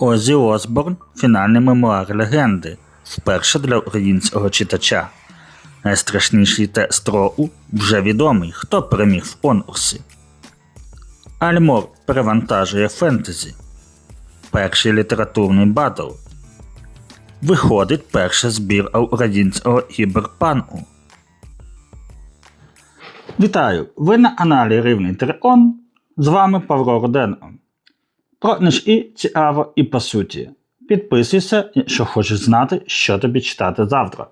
Озі Осборн фінальний мемуар легенди, вперше для українського читача. Найстрашніший тест Роу вже відомий, хто переміг в конкурсі. Альмор перевантажує фентезі. Перший літературний батл. Виходить перший збір українського кіберпанку. Вітаю! Ви на каналі Рівний Трион. З вами Павло Роденко. Про книжки цікаво і по суті. Підписуйся, якщо хочеш знати, що тобі читати завтра.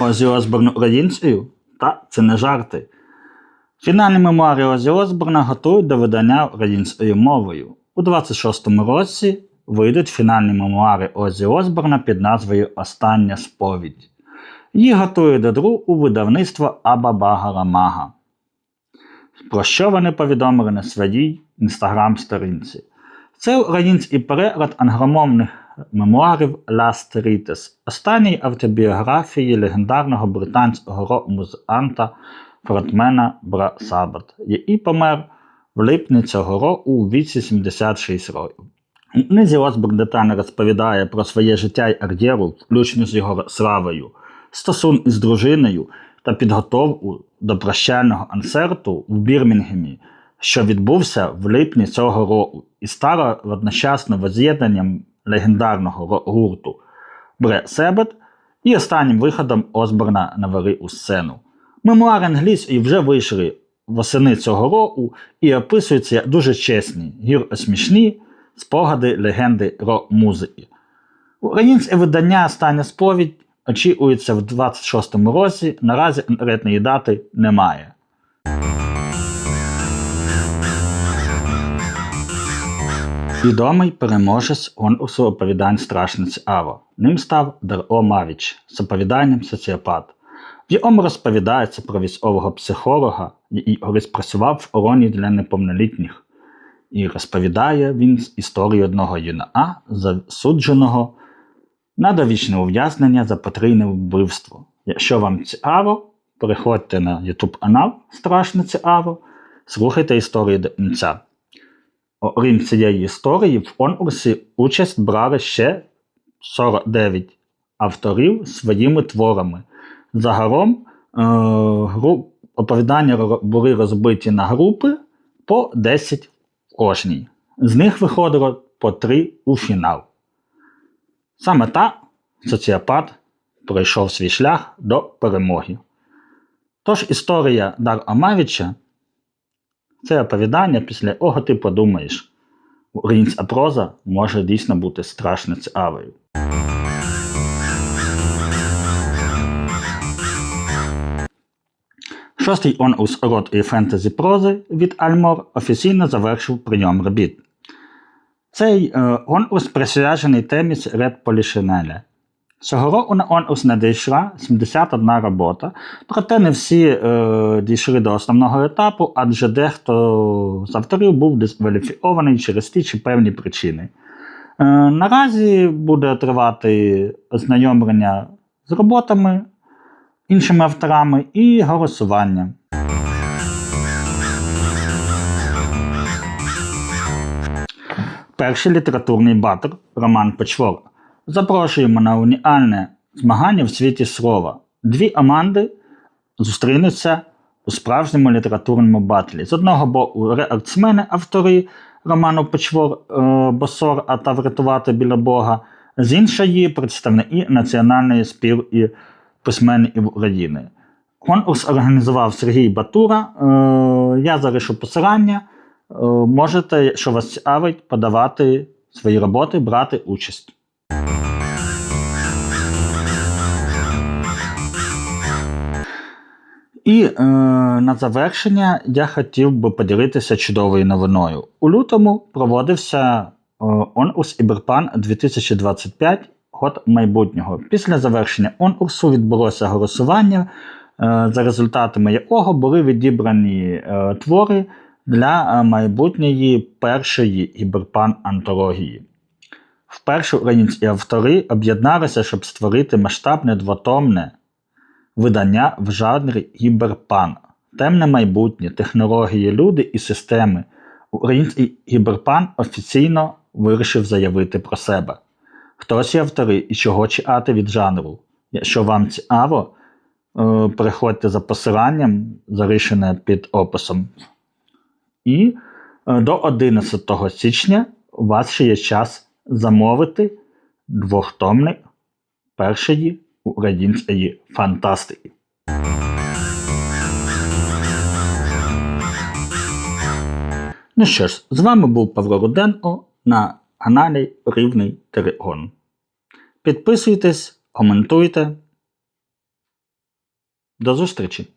Озі Осборн українською? Та це не жарти. Фінальні мемуари Озі Осборна готують до видання українською мовою. У 26-му році вийдуть фінальні мемуари Озі Осборна під назвою Остання сповідь. Їх готує до дру у видавництво Абабагара Мага. Про що вони повідомили на своїй інстаграм-сторінці. Це український переклад англомовних мемуарів Last Rites, останньої автобіографії легендарного британського рок-музиканта фронтмена Бра Сабат, який помер в липні цього року у віці 76 років. У книзі детально розповідає про своє життя й кар'єру, включно з його славою, стосунки з дружиною та підготовку до прощального концерту в Бірмінгемі, що відбувся в липні цього року, і стало одночасно воз'єднанням легендарного гурту Бре Себет і останнім виходом Осборна на велику сцену. Мемуари англійської вже вийшли восени цього року і описуються дуже чесні, гірко смішні спогади легенди рок-музики. Українське видання Остання сповідь очікується в 26-му році. Наразі конкретної дати немає. Відомий переможець конкурсу оповідань Страшниць Аво. Ним став Даро Мавіч з оповіданням Соціопат. В якому розповідається про військового психолога, який колись працював в ороні для неповнолітніх. І розповідає він історію одного юнака, засудженого на довічне ув'язнення за потрійне вбивство. Якщо вам цікаво, переходьте на YouTube канал Страшно цікаво, слухайте історію до кінця. Окрім цієї історії, в конкурсі участь брали ще 49 авторів своїми творами. Загалом е, груп, оповідання були розбиті на групи по 10 в кожній. З них виходило по 3 у фінал. Саме так соціопат пройшов свій шлях до перемоги. Тож історія Дар Амавіча це оповідання, після якого ти подумаєш, українська проза може дійсно бути страшно цікавою. Шостий онус род і фентезі прози від Альмор офіційно завершив прийом робіт. Цей е, конкурс присвячений темі Ред Полішинеля. Цього конкурс надійшла 71 робота, проте не всі е, дійшли до основного етапу, адже дехто з авторів був дискваліфікований через ті чи певні причини. Е, наразі буде тривати ознайомлення з роботами, іншими авторами і голосування. Перший літературний батл Роман Печвор. Запрошуємо на унікальне змагання в світі слова. Дві команди зустрінуться у справжньому літературному батлі. З одного боку, реакцмени, автори роману Печвор е, Босор, а та врятувати біля Бога, з іншої представники національної спілки письменників України. Конкурс організував Сергій Батура. Е, я залишу посилання. Е, Можете, якщо вас цікавить, подавати свої роботи, брати участь. І е, на завершення я хотів би поділитися чудовою новиною. У лютому проводився е, конкурс Іберпан 2025 год майбутнього. Після завершення конкурсу відбулося голосування, е, за результатами якого були відібрані е, твори для е, майбутньої першої Іберпан антології. Вперше українські автори об'єдналися, щоб створити масштабне двотомне видання в жанрі кіберпан. темне майбутнє, технології, люди і системи. Український гіберпан офіційно вирішив заявити про себе. Хто ці автори і чого чекати від жанру? Якщо вам цікаво, е, переходьте за посиланням, залишене під описом. І е, до 11 січня у вас ще є час замовити двохтомник першої української фантастики. Ну що ж, з вами був Павло Руденко на каналі Рівний Терегон. Підписуйтесь, коментуйте. До зустрічі!